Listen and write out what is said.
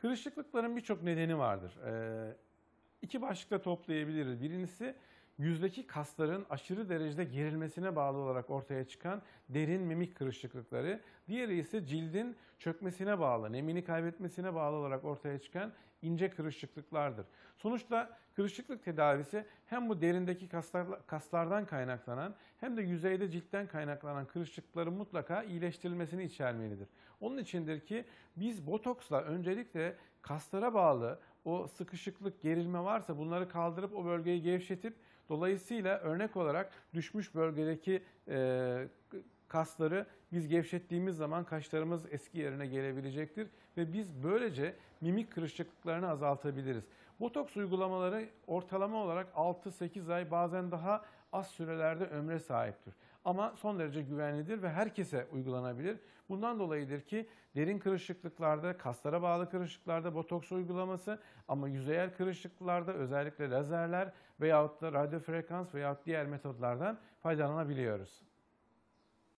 Kırışıklıkların birçok nedeni vardır. Ee, iki başlıkta toplayabiliriz. Birincisi yüzdeki kasların aşırı derecede gerilmesine bağlı olarak ortaya çıkan derin mimik kırışıklıkları. Diğeri ise cildin çökmesine bağlı, nemini kaybetmesine bağlı olarak ortaya çıkan ince kırışıklıklardır. Sonuçta kırışıklık tedavisi hem bu derindeki kaslar, kaslardan kaynaklanan hem de yüzeyde ciltten kaynaklanan kırışıklıkların mutlaka iyileştirilmesini içermelidir. Onun içindir ki biz botoksla öncelikle kaslara bağlı o sıkışıklık, gerilme varsa bunları kaldırıp o bölgeyi gevşetip dolayısıyla örnek olarak düşmüş bölgedeki e, kasları biz gevşettiğimiz zaman kaşlarımız eski yerine gelebilecektir ve biz böylece mimik kırışıklıklarını azaltabiliriz. Botoks uygulamaları ortalama olarak 6-8 ay bazen daha az sürelerde ömre sahiptir. Ama son derece güvenlidir ve herkese uygulanabilir. Bundan dolayıdır ki derin kırışıklıklarda, kaslara bağlı kırışıklıklarda botoks uygulaması ama yüzeyel kırışıklıklarda özellikle lazerler veyahut da radyo frekans veyahut diğer metodlardan faydalanabiliyoruz.